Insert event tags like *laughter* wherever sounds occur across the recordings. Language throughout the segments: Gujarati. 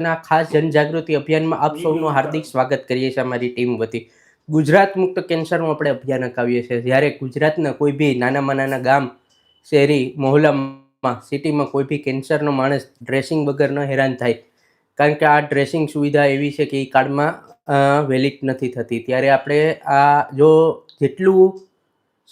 કેન્સરના ખાસ જનજાગૃતિ અભિયાનમાં આપ સૌનું હાર્દિક સ્વાગત કરીએ છીએ અમારી ટીમ વતી. ગુજરાત મુક્ત કેન્સરનું આપણે અભિયાન અકાવીએ છીએ. જ્યારે ગુજરાતના કોઈ બી નાનામાં નાના ગામ શહેરી મહોલ્લામાં સિટીમાં કોઈ બી કેન્સરનો માણસ ડ્રેસિંગ વગર ન હેરાન થાય. કારણ કે આ ડ્રેસિંગ સુવિધા એવી છે કે એ કાર્ડમાં વેલિડ નથી થતી. ત્યારે આપણે આ જો જેટલું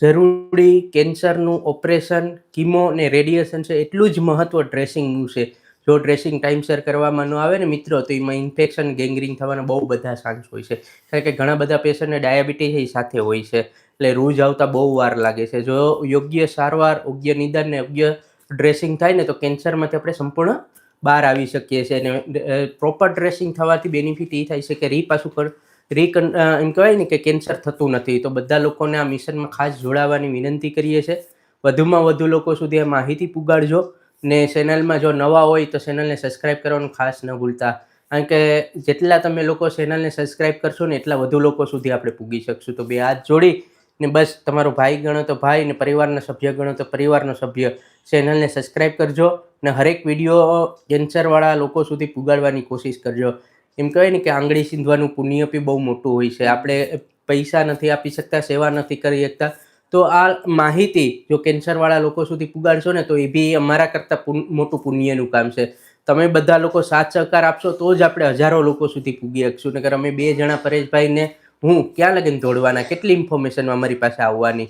જરૂરી કેન્સરનું ઓપરેશન કીમો અને રેડિયેશન છે એટલું જ મહત્ત્વ ડ્રેસિંગનું છે. જો ડ્રેસિંગ ટાઈમસર કરવામાં ન આવે ને મિત્રો, તો એમાં ઇન્ફેક્શન ગેંગ્રીન થવાના બહુ બધા ચાન્સ હોય છે. કારણ કે ઘણા બધા પેશન્ટને ડાયાબિટીસ એ સાથે હોય છે. એટલે રૂજ આવતા બહુ વાર લાગે છે. જો યોગ્ય સારવાર, યોગ્ય નિદાન ને યોગ્ય ડ્રેસિંગ થાય ને, તો કેન્સરમાંથી આપણે સંપૂર્ણ બહાર આવી શકીએ છીએ. અને પ્રોપર ડ્રેસિંગ થવાથી બેનિફિટ એ થાય છે કે રી પાછું પણ રીકન એમ કહેવાય ને કે કેન્સર થતું નથી. તો બધા લોકોને આ મિશનમાં ખાસ જોડાવાની વિનંતી કરીએ છીએ. વધુમાં વધુ લોકો સુધી આ માહિતી પુગાડજો. ને ચેનલમાં જો નવા હોય તો ચેનલને સબસ્ક્રાઈબ કરવાનું ખાસ ન ભૂલતા. કારણ કે જેટલા તમે લોકો ચેનલને સબસ્ક્રાઈબ કરશો ને એટલા વધુ લોકો સુધી આપણે પૂગી શકશું. તો બે હાથ જોડી ને બસ તમારો ભાઈ ગણો તો ભાઈ ને પરિવારના સભ્ય ગણો તો પરિવારનો સભ્ય. ચેનલને સબસ્ક્રાઈબ કરજો ને હરેક વીડિયો કેન્સરવાળા લોકો સુધી પુગાડવાની કોશિશ કરજો. એમ કહેવાય ને કે આંગળી સીંધવાનું પુણ્ય બી બહુ મોટું હોય છે. આપણે પૈસા નથી આપી શકતા, સેવા નથી કરી શકતા. તો આ માહિતી જો કેન્સરવાળા લોકો સુધી પુગાડશો ને તો એ બી અમારા કરતાં મોટું પુણ્યનું કામ છે. તમે બધા લોકો સાથ સહકાર આપશો તો જ આપણે હજારો લોકો સુધી પૂગી શકશું. નગર અમે બે જણા પરેશભાઈને હું ક્યાં લગીને દોડવાના કેટલી ઇન્ફોર્મેશન અમારી પાસે આવવાની?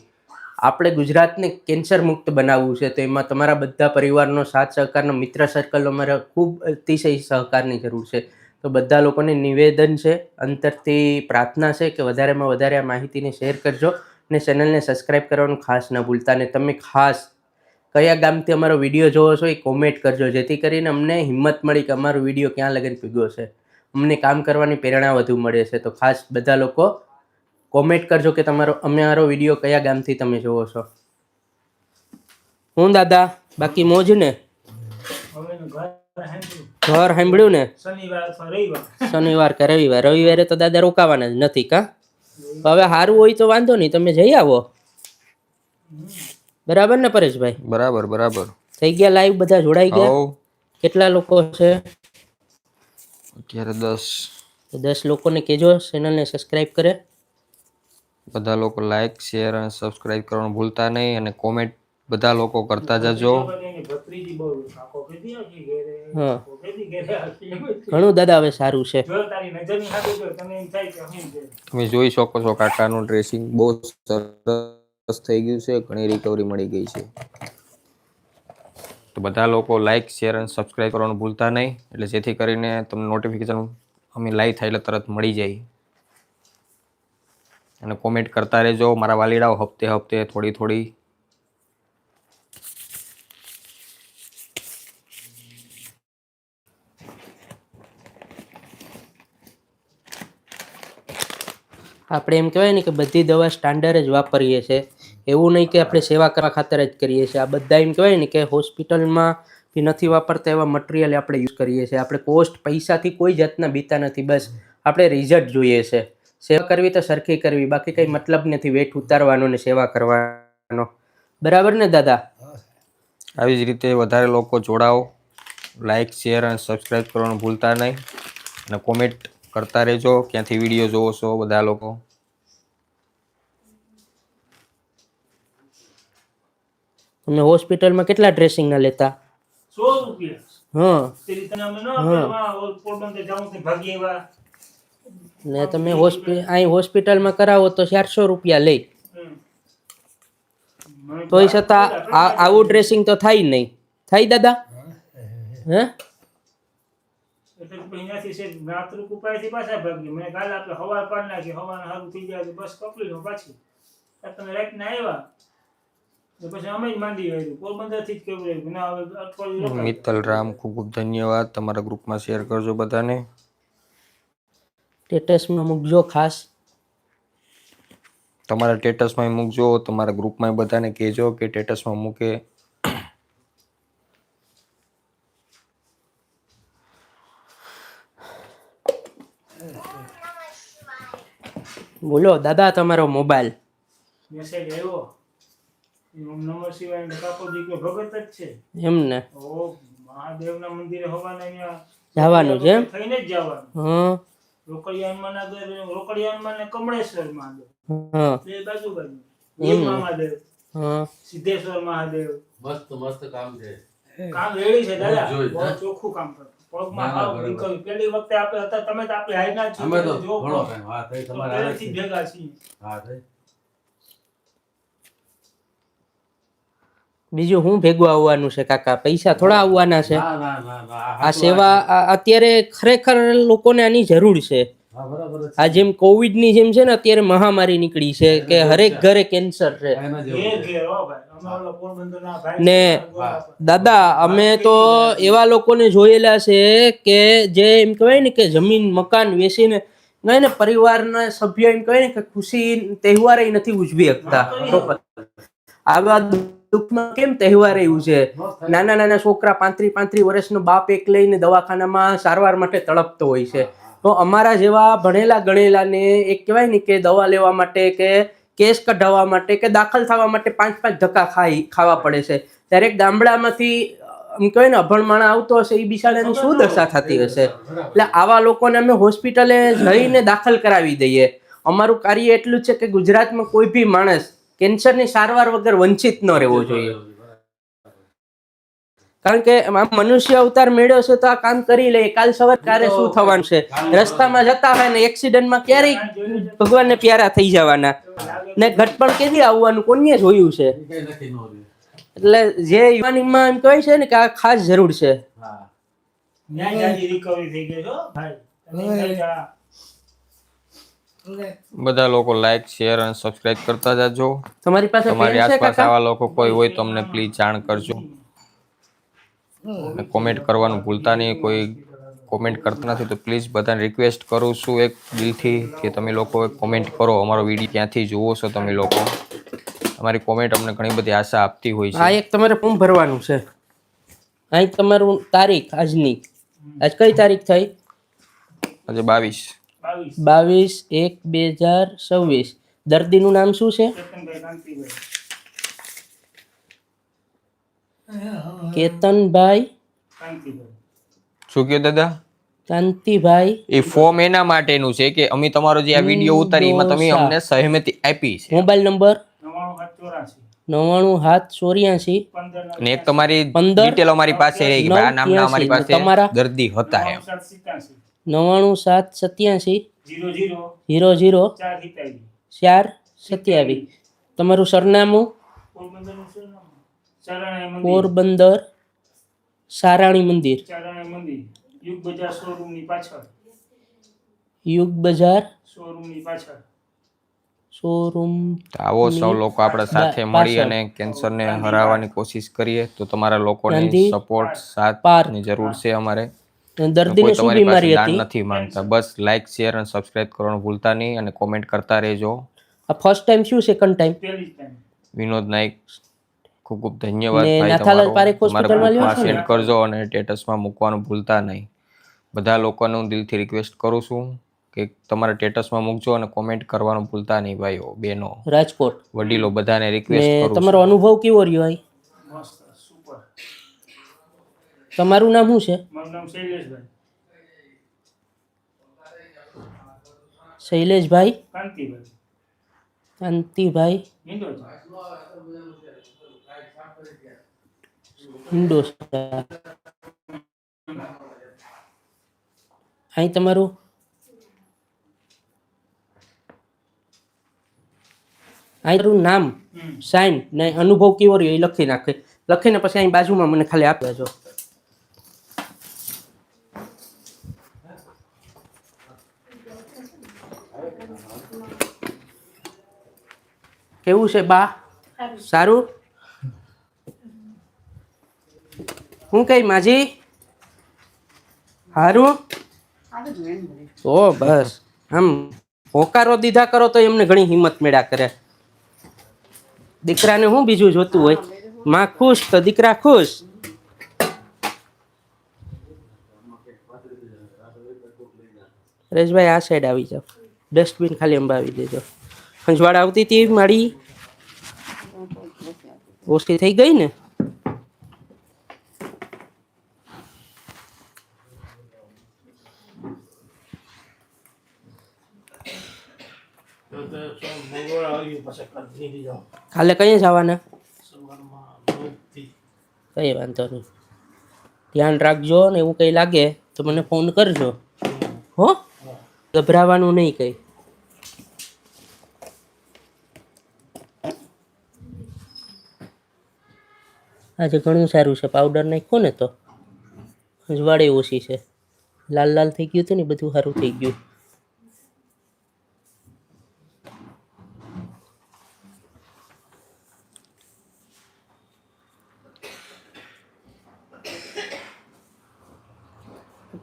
આપણે ગુજરાતને કેન્સર મુક્ત બનાવવું છે તો એમાં તમારા બધા પરિવારનો સાથ સહકારનો, મિત્ર સર્કલ અમારે ખૂબ અતિશય સહકારની જરૂર છે. તો બધા લોકોને નિવેદન છે, અંતરથી પ્રાર્થના છે કે વધારેમાં વધારે આ માહિતીને શેર કરજો. ને ચેનલને સબસ્ક્રાઈબ કરવાનું ખાસ ન ભૂલતા અને તમે ખાસ કયા ગામથી અમારો વીડિયો જોવો છો એ કોમેન્ટ કરજો જેથી કરીને અમને હિંમત મળી કે અમારો વીડિયો ક્યાં લગન પીગ્યો છે. અમને કામ કરવાની પ્રેરણા વધુ મળે છે. તો ખાસ બધા લોકો કોમેન્ટ કરજો કે તમારો અમારો વીડિયો કયા ગામથી તમે જોવો છો. હું દાદા બાકી મોજ ને? ઘર સાંભળ્યું. ઘર સાંભળ્યું ને શનિવાર કે રવિવાર? રવિવારે તો દાદા રોકાવાના જ નથી કા? હવે સારું હોય તો વાંધો નહીં તમે જઈ આવો. બરાબર ને પરેશભાઈ? બરાબર બરાબર. થઈ ગયા લાઈવ બધા જોડાઈ ગયા? કેટલા લોકો છે? અત્યારે દસ. દસ લોકોને કહેજો ચેનલને સબસ્ક્રાઇબ કરે. બધા લોકો લાઈક શેર અને સબસ્ક્રાઇબ કરવાનું ભૂલતા નહીં અને કોમેન્ટ બધા લોકો કરતા જજો. ઘણું દાદા હવે સારું છે. જો તારી નજરની સામે જો તને એમ થાય કે હું છે તમે જોઈ શકો છો કાકાનું ડ્રેસિંગ બહુ સરસ થઈ ગયું છે ઘણી રિકવરી મળી ગઈ છે. તો બધા લોકો લાઇક શેર અને સબસ્ક્રાઇબ કરવાનું ભૂલતા નહીં. એટલે જેથી કરીને તમને નોટિફિકેશન અમે લાઈવ થાય એટલે તરત મળી જાય. અને કોમેન્ટ કરતા રહેજો. મારા વાલીડાઓ હપ્તે હપ્તે થોડી થોડી આપણે એમ કહેવાય ને કે બધી દવા સ્ટાન્ડર્ડ જ વાપરીએ છીએ. એવું નહીં કે આપણે સેવા કરવા ખાતર જ કરીએ છીએ. આ બધા એમ કહેવાય ને કે હોસ્પિટલમાં બી નથી વાપરતા એવા મટીરિયલ આપણે યુઝ કરીએ છીએ. આપણે કોસ્ટ પૈસાથી કોઈ જાતના બીતા નથી. બસ આપણે રિઝલ્ટ જોઈએ છે. સેવા કરવી તો સરખી કરવી. બાકી કંઈ મતલબ નથી વેટ ઉતારવાનો ને સેવા કરવાનો. બરાબર ને દાદા? આવી જ રીતે વધારે લોકો જોડાઓ. લાઈક શેર અને સબસ્ક્રાઇબ કરવાનું ભૂલતા નહીં. અને કોમેન્ટ કરતા રહેજો ક્યાંથી વીડિયો જોવો છો બધા લોકો? તમે હોસ્પિટલમાં કેટલા ડ્રેસિંગ ના લેતા? સો રૂપિયા. ન આપેલા પોરબંદર જાઉં તે ભાગી ને તમે હોસ્પિટલ અહીં હોસ્પિટલમાં કરાવો તો ચારસો રૂપિયા લઈ. તોય છતાં આ આવું ડ્રેસિંગ તો થાય જ નહીં. થાય દાદા? હે? એટલે પછી ત્યાંથી છે રાત્રુ ઉપાયથી પાછા ભાગી મેં કાલે આપણે હવા પાડી નાખી હવાને સારું થઈ ગયા બસ કપલી લો પાછી. આ તમે રાતના આવ્યા. મિત્તલ રામ ખૂબ ખૂબ ધન્યવાદ. તમારા ગ્રુપમાં શેર કરજો બધાને. સ્ટેટસમાં મૂકજો ખાસ. તમારા સ્ટેટસમાં મૂકજો તમારા ગ્રુપમાં બધાને કહેજો કે સ્ટેટસમાં મૂકે. બોલો દાદા તમારો મોબાઈલ મેસેજ આવ્યો. ઓમ સિવાય શિવાય ને કાકોજી કે ભગત જ છે. એમને? ઓ મહાદેવના મંદિરે હવાના અહીંયા જવાનું છે એમ? થઈને જ જવાનું. હા. રોકડિયાનમાં ના ઘર રોકડિયાનમાં ને કમળેશ્વર મહાદેવ. હા. બે બાજુ બાજુ. એમ. મહાદેવ. હા. સિદ્ધેશ્વર મહાદેવ. મસ્ત મસ્ત કામ છે. કામ રેડી છે દાદા. બહુ. ચોખ્ખું કામ કરે. પગમાં ના, ના, હાવ નીકળ્યું. પેલી વખતે આપણે હતા તમે તો આપણે હાઈના જ છો, અમે તો ઘણો તો હા થઈ તમારે પહેલેથી ભેગા છીએ. હા થઈ. બીજું હું ભેગું આવવાનું છે કાકા? પૈસા થોડા આવવાના છે. આ સેવા અત્યારે ખરેખર લોકોને આની જરૂર છે. આ જેમ કોવિડની જેમ છે ને અત્યારે મહામારી નીકળી છે કે હરેક ઘરે કેન્સર છે. ને. દાદા અમે તો એવા લોકોને જોયેલા છે કે જે એમ કહેવાય ને કે જમીન મકાન વેચીને નહીં ને પરિવારના સભ્ય એમ કહેવાય ને કે ખુશી તહેવાર નથી ઉજવી શકતા. આવા દુઃખમાં કેમ તહેવાર એવું છે? નાના નાના છોકરા પાંત્રી પાંત્રી વર્ષનો બાપ એક લઈને દવાખાનામાં સારવાર માટે તળપતો હોય છે. તો અમારા જેવા ભણેલા ગણેલાને એક કહેવાય ને કે દવા લેવા માટે કે કેસ કઢાવવા માટે કે દાખલ થવા માટે પાંચ પાંચ ધક્કા ખાઈ, ખાવા પડે છે. ત્યારે ગામડામાંથી એમ કહેવાય ને, અભણ માણા આવતો હશે એ બિચારાની શું દશા થતી હશે? એટલે આવા લોકોને અમે હોસ્પિટલે જઈને દાખલ કરાવી દઈએ. અમારું કાર્ય એટલું છે કે ગુજરાતમાં કોઈ બી માણસ કેન્સરની સારવાર વગર વંચિત ન રહેવો જોઈએ. કારણ કે આમ મનુષ્ય અવતાર મેળ્યો છે તો આ કામ કરી લે. કાલ સવાર ક્યારે શું થવાનું છે? રસ્તામાં જતા હોય ને એક્સિડન્ટમાં ક્યારેય ભગવાનને પ્યારા થઈ જવાના. ને ઘટપણ કેદી આવવાનું? કોને જોયું છે. એટલે જે યુવાનીમાં એમ કહે છે ને કે આ ખાસ જરૂર છે. બધા લોકો લાઈક શેર અને સબસ્ક્રાઇબ કરતા જાજો. તમારી પાસે તમારી આસપાસ આવા લોકો કોઈ હોય તો અમને પ્લીઝ જાણ કરજો. અને કોમેન્ટ કરવાનું ભૂલતા નહીં કોઈ કોમેન્ટ કરતા નથી તો પ્લીઝ બધાને રિક્વેસ્ટ કરું છું એક દિલથી કે તમે લોકો કોમેન્ટ કરો અમારો વીડિયો ક્યાંથી જુઓ છો તમે લોકો. અમારી કોમેન્ટ અમને ઘણી બધી આશા આપતી હોય આ છે એક તમારે ફોર્મ ભરવાનું છે. અહીં તમારું તારીખ આજની. આજ કઈ તારીખ થઈ? આજે બાવીસ. બાવીસ. એક બે હજાર છવ્વીસ. દર્દીનું નામ શું છે ચેતનભાઈ કાંતિભાઈ કેતનભાઈ. શું કહ્યું દાદા? કાંતિભાઈ. એ ફોર્મ એના માટેનું છે કે અમે તમારો જે આ વીડિયો ઉતારી એમાં તમે અમને સહમતિ આપી છે. Mobile number? નવ્વાણું સાત ચોર્યાસી. અને એક તમારી પંદર? ડિટેલ અમારી પાસે રહી આ નામના અમારી પાસે તમારા? દર્દી હતા એમ. નવ્વાણું સાત સત્યાસી. Zero zero. ઝીરો ઝીરો ચાર સત્યાવીસ. તમારું સરનામું? પોરબંદર સારાણી મંદિર. યુગ બજાર શોરૂમની પાછળ. યુગ બજાર શોરૂમની પાછળ. શોરૂમ આવો સૌ લોકો આપણે સાથે મળી. અને કેન્સરને હરાવવાની કોશિશ કરીએ તો તમારા લોકોની સપોર્ટ. સાથની જરૂર છે અમારે. દર્દીને શું બીમારી હતી? નથી માંગતા. બસ લાઈક શેર અને સબસ્ક્રાઇબ કરવાનું ભૂલતા નહીં અને કોમેન્ટ કરતા રહેજો. આ ફર્સ્ટ ટાઈમ શું second time time Vinod Naik ખૂબ ખૂબ ધન્યવાદ નાથાલાલ પારેખ હોસ્પિટલમાં લ્યો ગ્રુપમાં છો ને? સેન્ડ કરજો અને સ્ટેટસમાં મૂકવાનું ભૂલતા નહીં. બધા લોકોને હું દિલથી રિક્વેસ્ટ કરું છું કે તમારા સ્ટેટસમાં મૂકજો અને કોમેન્ટ કરવાનું ભૂલતા નહીં ભાઈઓ બેનો રાજકોટ. વડીલો બધાને રિક્વેસ્ટ કરું તમારો અનુભવ કેવો રહ્યો ભાઈ સુપર તમારું નામ શું છે? મારું નામ શૈલેષભાઈ. શૈલેષભાઈ? કાંતિભાઈ. કાંતિભાઈ. હિન્દોજ અહીં તમારું? અહીં તમારું નામ? સાઇન ને અનુભવ કેવો રહ્યો એ લખી નાખે. લખીને પછી અહીં બાજુમાં મને ખાલી આપી દેજો. કેવું છે બા? સારું? હું કઈ, માજી? હારું? ઓ, બસ. આમ હોકારો દીધા કરો તો એમને ઘણી હિંમત મેળા કરે. દીકરાને શું બીજું જોતું હોય? માં ખુશ તો દીકરા ખુશ? રજભાઈ આ સાઈડ આવી જાઓ. ડસ્ટબિન ખાલી અંબાવી દેજો. ખંજવાળ આવતી હતી મારી? ઓછી થઈ ગઈ ને તો તો શું મંગળવાર આવી પછી કરી દીધી જાઓ કાલે કઈ જવાના? કઈ વાંધો નહીં. ધ્યાન રાખજો ને એવું કંઈ લાગે તો મને ફોન કરજો. હો? ગભરાવાનું નહીં કંઈ. આજે ઘણું સારું છે પાવડર નાખ્યો ને તો. અજવાળે ઓછી છે. લાલ લાલ થઈ ગયું હતું ને બધું સારું થઈ ગયું.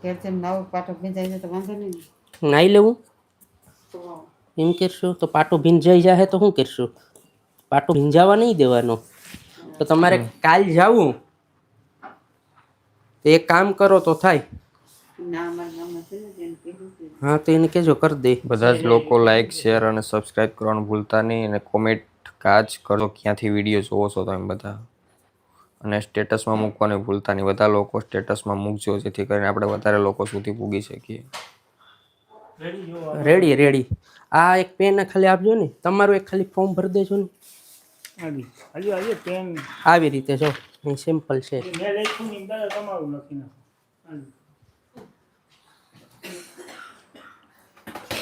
ઘેર જેમ નવો પાટો ભીંજાઈ જાય તો વાંધો નહીં નાઈ લેવું? એમ કરશું? તો પાટો ભીંજાઈ જાય તો શું કરશું? પાટો ભીંજાવા નહીં દેવાનો. તો તમારે કાલ જાવું. તો એક કામ કરો તો થાય. હા તો એને કહેજો કરી દે. બધા જ લોકો લાઈક શેર અને સબસ્ક્રાઇબ કરવાનું ભૂલતા નહીં અને કોમેન્ટ કાચ કરો ક્યાંથી વીડિયો જોવો છો તમે બધા. અને સ્ટેટસમાં મૂકવાનું ભૂલતા નહીં. બધા લોકો સ્ટેટસમાં મૂકજો જેથી કરીને આપણે વધારે લોકો સુધી પૂગી શકીએ. રેડી રેડી રેડી આ એક પેન ખાલી આપજો ને. તમારું એક ખાલી ફોર્મ ભરી દેજો ને. આવી હજી હજી પેન આવી રીતે જો સિમ્પલ છે. મેં લખ્યું નહીં તમારું લખી નાખો.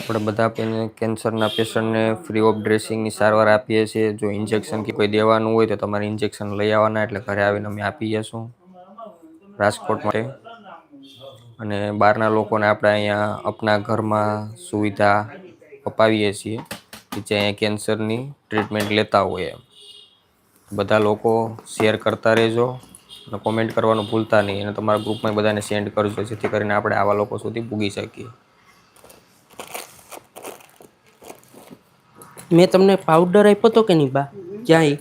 આપણે બધા કેન્સરના પેશન્ટને ફ્રી ઓફ ડ્રેસિંગની સારવાર આપીએ છીએ. જો ઇન્જેક્શન કે કોઈ દેવાનું હોય તો તમારે ઇન્જેક્શન લઈ આવવાના એટલે ઘરે આવીને અમે આપી જશું. રાજકોટ માટે. અને બહારના લોકોને આપણે અહીંયા અપના ઘરમાં સુવિધા અપાવીએ છીએ કે જે અહીંયા કેન્સરની ટ્રીટમેન્ટ લેતા હોય એમ. બધા લોકો શેર કરતા રહેજો અને કોમેન્ટ કરવાનું ભૂલતા નહીં. અને તમારા ગ્રુપમાં બધાને સેન્ડ કરજો, જેથી કરીને આપણે આવા લોકો સુધી પૂગી શકીએ. મેં તમને પાવડર આપ્યો તો કે નહીં બા? ક્યાંય?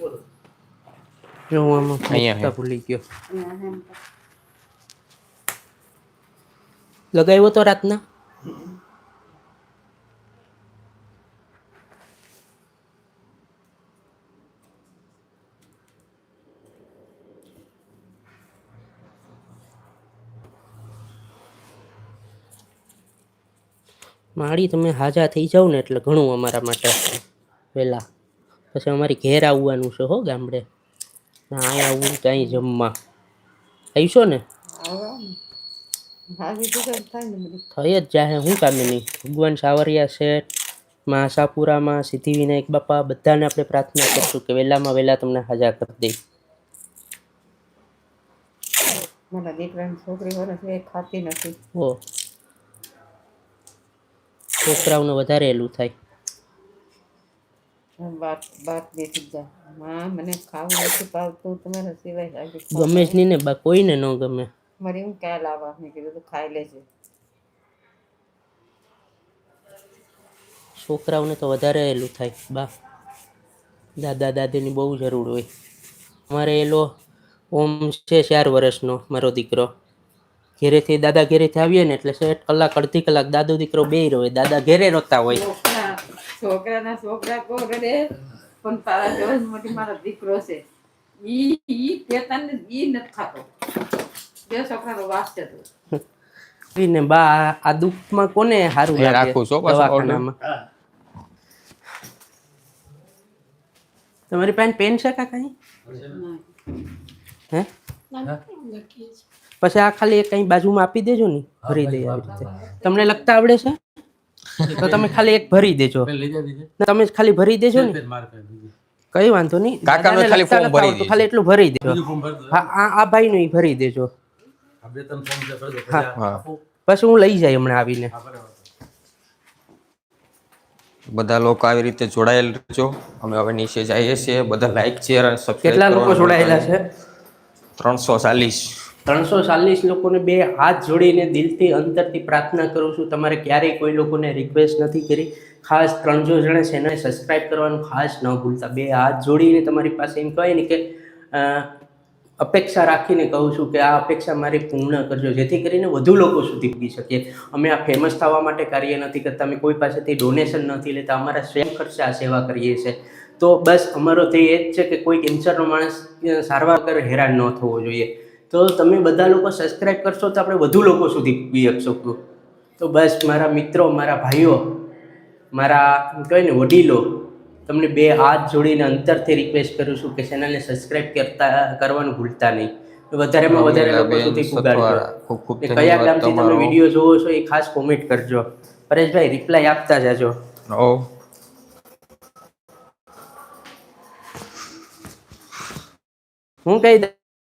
જો હું આમાં અહીંયા ભૂલી ગયો. લગાવ્યો તો રાતના? માળી તમે હાજા થઈ જાવ ને એટલે ઘણું અમારા માટે. વહેલા. પછી અમારી ઘેર આવવાનું છે હો ગામડે. ના આવું આવવું કાંઈ જમવા. આવીશો ને? આવો તો થઈ જ જાહે શું કામે નહીં. ભગવાન સાવરિયા શેઠ માસાપુરામાં આશાપુરામાં સિદ્ધિવિનાયક બાપા બધાને આપણે પ્રાર્થના કરશું કે વહેલામાં વહેલા તમને હાજર કરી દઈ મારા દીકરાની છોકરી વરસ એ ખાતી નથી. હો. છોકરાઓને વધારે એલું થાય. બેસી જાય માં મને ખાવું નથી ભાવતું. તમારા સિવાય ગમે જ નહીં ને બા કોઈને ન ગમે. મારે એમ ક્યાં લાવવા મેં કીધું તું ખાઈ લેજે. છોકરાઓને તો વધારે એલું થાય બા. દાદા દાદીની બહુ જરૂર હોય. અમારે એલો ઓમ છે ચાર વર્ષનો મારો દીકરો. ઘેરેથી દાદા ઘેરેથી આવીએ ને એટલે કલાક અડધી કલાક દાદો દીકરો બે રહે દાદા ઘેરે રોતા હોય. છોકરાના છોકરા કો રડે પણ તારા જેવો જ મોટી મારો દીકરો છે. ઈ ઈ પેતાને ઈ નથી ખાતો. બે છોકરાનો વાસ છે તું. ને બા આ- આ દુઃખમાં કોને સારું એ લાગે? રાખું છું પાછું દવાખાનામાં? તમારી પાસે પેન છે કાકા અહીં? હે? પછી આ ખાલી એક કઈ બાજુમાં આપી દેજો ને. ભરી દે આવી રીતે. તમને લખતા આવડે છે? *laughs* તો તમે ખાલી એક ભરી દેજો. તમે ખાલી ભરી દેજો ને. કઈ વાંધો નહીં. કાકાનું ખાલી ફોર્મ ભરી દેજો. ખાલી એટલું ભરી દેજો. હા આ ભાઈ નું ભરી દેજો. આ બે ત્રણ ફોર્મ છે ભરી દો. પછી હા. પછી લઈ જાય હમણાં આવીને. બધા લોકો આવી રીતે જોડાયેલ રહેજો. અમે હવે નીચે જઈએ છીએ. બધા લાઈક શેર અને સબસ્ક્રાઇબ કેટલા લોકો જોડાયેલા છે? ત્રણસો ચાલીસ. ત્રણસો ચાલીસ લોકોને બે હાથ જોડીને દિલથી અંતરથી પ્રાર્થના કરું છું. તમારે ક્યારેય કોઈ લોકોને રિક્વેસ્ટ નથી કરી. ખાસ ત્રણસો જણે ચેનલ સબસ્ક્રાઈબ કરવાનું ખાસ ન ભૂલતા. બે હાથ જોડીને તમારી પાસે એમ કહે ને કે અપેક્ષા રાખીને કહું છું કે આ અપેક્ષા મારી પૂર્ણ કરજો, જેથી કરીને વધુ લોકો સુધી પૂગી શકીએ. અમે આ ફેમસ થવા માટે કાર્ય નથી કરતા. અમે કોઈ પાસેથી ડોનેશન નથી લેતા. અમારા સ્વયં ખર્ચે આ સેવા કરીએ છીએ. તો બસ અમારો ધ્યેય એ જ છે કે કોઈ કેન્સરનો માણસ સારવાર કરે, હેરાન ન થવો જોઈએ. તો તમે બધા લોકો સબસ્ક્રાઇબ કરશો તો આપણે વધુ લોકો સુધી પૂગી શકશું. તો બસ મારા મિત્રો મારા ભાઈઓ મારા કહીને વડીલો તમને બે હાથ જોડીને અંતરથી રિક્વેસ્ટ કરું છું કે ચેનલને સબસ્ક્રાઇબ કરતા કરવાનું ભૂલતા નહીં. વધારેમાં વધારે લોકો સુધી પુગાડજો કયા ગામથી તમે વીડિયો જોવો છો એ ખાસ કોમેન્ટ કરજો. પરેશભાઈ રિપ્લાય આપતા જાજો. હું. હું કઈ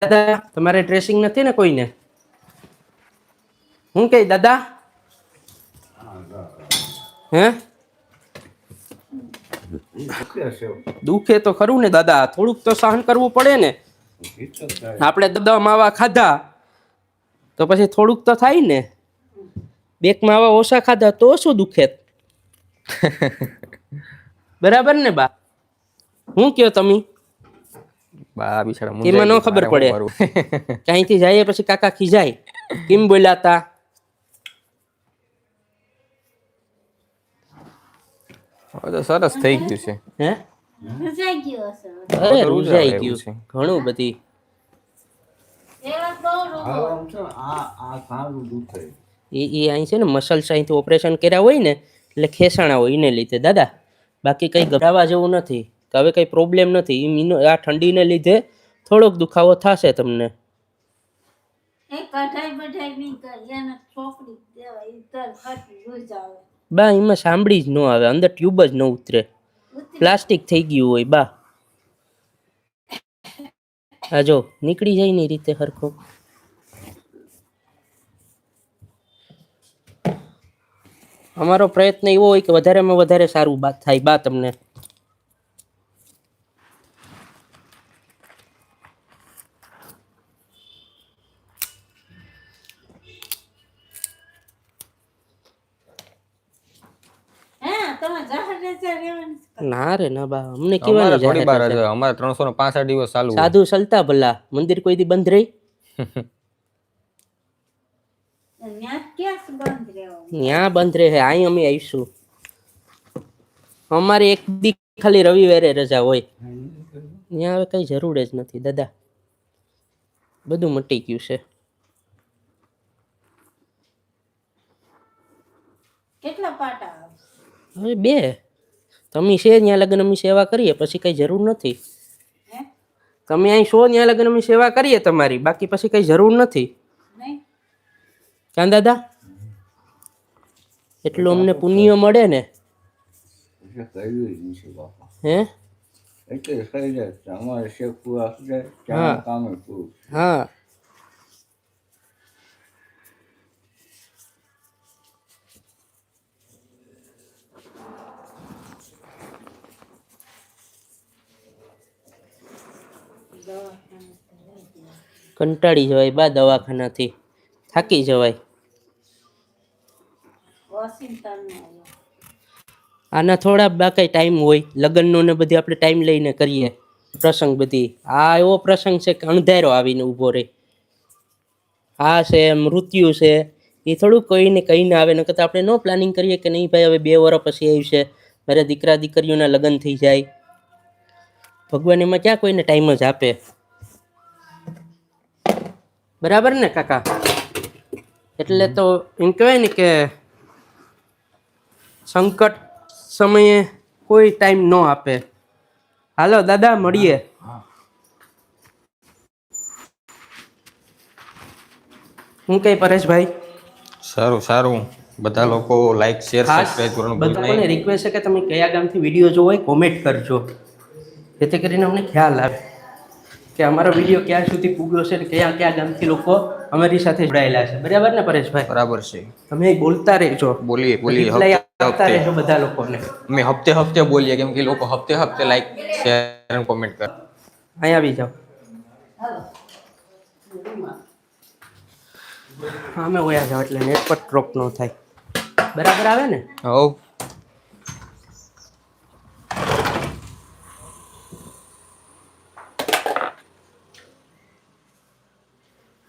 દાદા તમારે ડ્રેસિંગ નથી ને કોઈને? હું કઈ દાદા? હે? દુખે તો ખરું ને દાદા. થોડુંક તો સહન કરવું પડે ને. આપણે દાદા માવા ખાધા તો પછી થોડુંક તો થાય ને. બેક માવા ઓછા ખાધા તો શું દુખે? *laughs* બરાબર ને બા? હું કયો તમે? બા બિચારા એમાં ન ખબર પડે. *laughs* *laughs* ક્યાંયથી જઈએ પછી કાકા ખીજાય. કેમ બોલાતા તો? સરસ થઈ ગયું છે. હે? રૂજાઈ ગયું છે અરે રૂજાઈ ગયું. છે. ઘણું બધી. એ એ અહીં છે ને મસલ્સ અહીંથી ઓપરેશન કર્યા હોય ને એટલે ખેસાણા હોય એને લીધે. દાદા બાકી કઈ ગભરાવા જેવું નથી. કે હવે કંઈ પ્રોબ્લેમ નથી. મીનો આ ઠંડીને લીધે થોડોક દુખાવો થશે તમને. બા એમાં સાંભળી જ ન આવે અંદર ટ્યુબ જ ન ઉતરે. પ્લાસ્ટિક થઈ ગયું હોય બા. આ જો નીકળી જાય ને રીતે હરખો. અમારો પ્રયત્ન એવો હોય કે વધારેમાં વધારે સારું બા થાય બા તમને હા તમે જાહેર રજા રહેવાની છે. ના રે ના બા અમને અમારે કેવાનું થોડી બાર જાહેર અમારે ત્રણસો ને પાસઠ દિવસ ચાલુ સાધુ સલતા ભલા મંદિર કોઈ દી બંધ રહી? ન્યા બંધ રહેવાનું ત્યાં બંધ રહે અહીં અમે આવીશું અમારે એક દી ખાલી રવિવારે રજા હોય. ત્યાં હવે કઈ જરૂર જ નથી દાદા. બધું મટી ગયું છે. કેટલા પાટા? હવે બે. તમે છે ત્યાં લગ્ન અમે સેવા કરીએ પછી કઈ જરૂર નથી. તમે અહીં છો ત્યાં લગ્ન અમે સેવા કરીએ તમારી બાકી પછી કઈ જરૂર નથી. નહીં. કાં દાદા એટલું અમને પુણ્ય મળે ને. હે? એટલે અમારે હા. કંટાળી જવાય બા દવાખાનાથી. થાકી જવાય. આના થોડા બાકી ટાઈમ હોય. લગ્નનો ને બધી આપણે ટાઈમ લઈને કરીએ. પ્રસંગ બધી. આ એવો પ્રસંગ છે કે અણધાર્યો આવીને ઊભો રહે. આ છે મૃત્યુ છે. એ થોડુંક કહીને કહીને આવે. ન કરતાં આપણે નો પ્લાનિંગ કરીએ કે નહીં ભાઈ હવે બે વર્ષ પછી આવ્યું છે. મારા દીકરા દીકરીઓના લગ્ન થઈ જાય. ભગવાન એમાં ક્યાં કોઈને ટાઈમ જ આપે. બરાબર ને કાકા? એટલે તો એમ કહેવાય ને કે સંકટ સમયે કોઈ ટાઈમ ન આપે. હાલો દાદા મળીએ. હું કઈ પરેશભાઈ? સારું સારું. બધા લોકો લાઈક શેર સબસ્ક્રાઇબ કરવાનું બધાને રિક્વેસ્ટ છે કે તમે કયા ગામથી વીડિયો જોવો હોય કોમેન્ટ કરજો. જેથી કરીને અમને ખ્યાલ આવે. કે અમારો વીડિયો ક્યાં સુધી પૂગ્યો છે અને કયા કયા ગામથી લોકો અમારી સાથે જોડાયેલા છે. બરાબર ને પરેશભાઈ? બરાબર છે. તમે બોલતા રહેજો. બોલીએ બોલીએ રહેજો બધા લોકોને. અમે હપ્તે હપ્તે બોલીએ કેમ કે લોકો હપ્તે હપ્તે લાઈક શેર અને કોમેન્ટ કરે. અહીં આવી જાઓ. હા અમે ઓયા જાઓ એટલે નેટ પર ડ્રોપ ન થાય. બરાબર આવે ને? હવ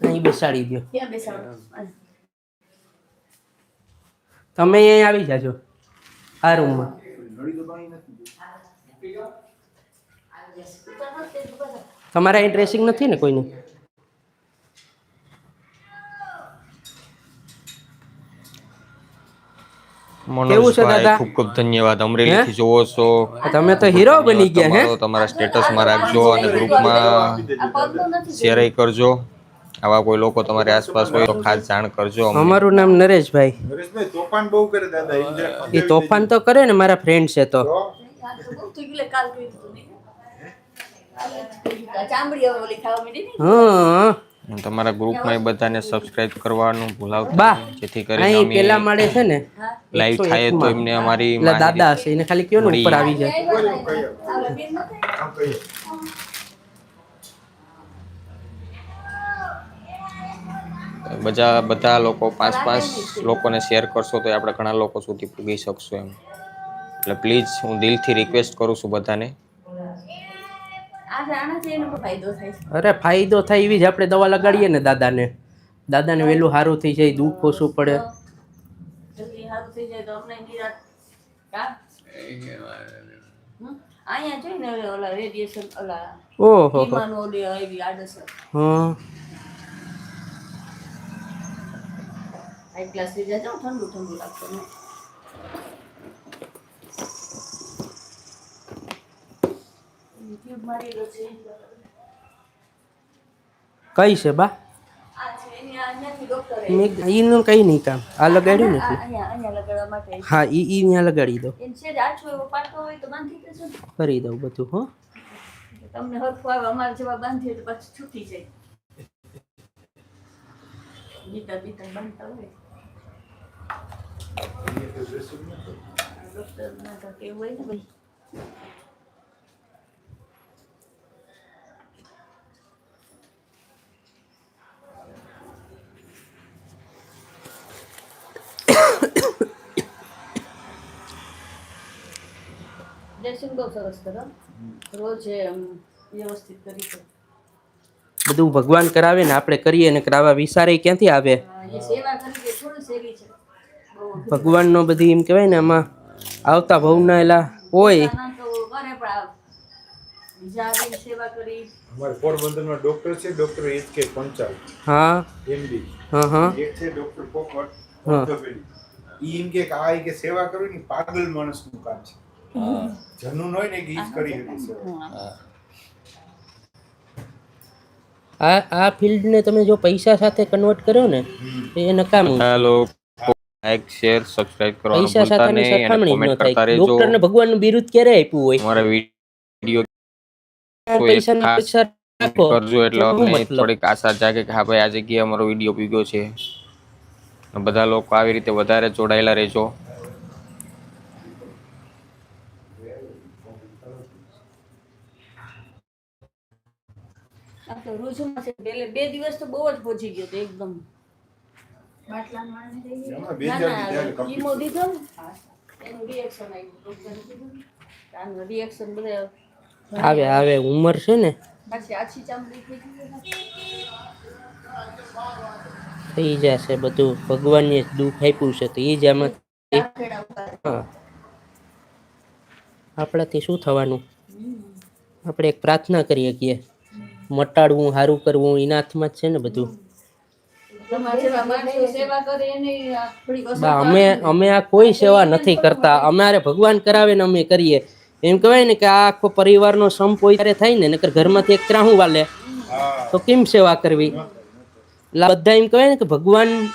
અહીં બેસાડી દો તમે અહીં આવી જાજો આ રૂમમાં. તમારા અહીં ડ્રેસિંગ નથી ને કોઈને? કેવું છે દાદા? ખૂબ ખૂબ ધન્યવાદ. અમરેલીથી જોવો છો. તમે તો હીરો બની ગયા હે? તમારો તમારા સ્ટેટસમાં રાખજો અને ગ્રુપમાં આ શેર કરજો. આવા કોઈ લોકો તમારી આસપાસ હોય તો ખાસ જાણ કરજો અમારું નામ નરેશભાઈ નરેશભાઈ તોફાન બહુ કરે દાદા એ તોફાન તો કરે ને મારા ફ્રેન્ડ છે તો તમારા ગ્રુપમાં એ બધાને સબસ્ક્રાઇબ કરવાનું ભૂલાવતા બા જેથી કરીને અહીં અમે પેલા માળે છે ને લાઈવ થાય તો એમને અમારી દાદા હશે એને ખાલી કયો ને ઉપર આવી જાય આ બેન નથી આમ કહીએ બધા બધા લોકો પાંચ પાંચ લોકોને શેર કરશો તો આપણે ઘણા લોકો સુધી પૂગી શકશું એમ. એટલે પ્લીઝ હું દિલથી રિક્વેસ્ટ કરું છું બધાને. આ આનાથી એનો બહુ ફાયદો થાય છે? અરે ફાયદો થાય એવી જ આપણે દવા લગાડીએ ને દાદાને. દાદાને વહેલું સારું થઈ જાય દુઃખ ઓછું પડે. જલ્દી સારું થઈ જાય તો અમને નિરાત કા? હમ? અહીંયા જોઈ ને ઓલા રેડિયેશન ઓલા ઓહો હા. એક ગ્લાસ થઈ જાય તો ઠંડુ ઠંડુ લાગશે ને ટ્યુબ મારી દો છે કઈ છે બા એની કઈ નહીં કામ. આ લગાડ્યું ને આ એટલે અહીંયા અહીંયા લગાડવા માટે હા ઈ ઈ ત્યાં લગાડી દો. છે આછો એવો પાટો હોય તો બાંધી દેજો. કરી દઉં બધું હો. તમને હરખું આવે અમારે જેવા બાંધીએ તો પછી છૂટી જાય. બીતા બીતા બાંધતા હોય ડોક્ટરના તો કેવું હોય ને ભાઈ ડ્રેસિંગ બહુ સરસ કરો રોજ વ્યવસ્થિત કરી બધું ભગવાન કરાવે ને આપણે કરીએ ને કરાવવા વિચારે ક્યાંથી આવે? સેવા કરી થોડું સેવી છે. ભગવાનનો બધી એમ કહેવાય ને આમાં આવતા ભવના એલા હોય. ના તો કરે પણ આ બીજા આવી સેવા કરી અમારે પોરબંદરમાં ડોક્ટર છે ડોક્ટર એચ કે પંચાલ. હા. એમડી. હા હા. એક છે ડોક્ટર પોપટ ઈ એમ કે આ કે સેવા કરવી ને પાગલ માણસનું કામ છે. જનૂન હોય ને કે ઈ કરી શકે આ આ ફિલ્ડને તમે જો પૈસા સાથે કન્વર્ટ કર્યો ને તો એ નકામું. લોકો લાઈક શેર સબસ્ક્રાઇબ કરવાનું પૈસા ભૂલતા સાથેની નહીં અને સરખામણી જ ન કોમેન્ટ કરતા થાય રહેજો ડોક્ટરને ભગવાનનું બિરુદ ક્યારે આપ્યું હોય? અમારા વીડિયો તો પૈસાની ખાસ અપેક્ષા રાખો. કરજો એટલે તો શું અમને મતલબ? થોડીક આશા જાગે કે હા ભાઈ આ જગ્યાએ અમારો વીડિયો પીગ્યો છે. અને બધા લોકો આવી રીતે વધારે જોડાયેલા રહેજો. આ તો રૂજમાં છે બે દિવસ તો બહુ જ પહોંચી ગયો તો એકદમ. આવે આવે ઉંમર છે ને. થઈ જશે બધું. ભગવાનને જ દુઃખ આપ્યું છે તો એ જ આમાં હા. આપણાથી શું થવાનું? આપણે એક પ્રાર્થના કરીએ કે મટાડવું સારું કરવું એના હાથમાં જ છે ને બધું. અમે અમે આ કોઈ સેવા નથી કરતા અમારે ભગવાન કરાવે ને અમે કરીએ. એમ કહેવાય ને કે આ આખો પરિવારનો સંપ હોય ત્યારે થાય ને નકર ઘરમાંથી એક ત્રાહું વાલે. તો કેમ સેવા કરવી? એટલે બધા એમ કહેવાય ને કે ભગવાન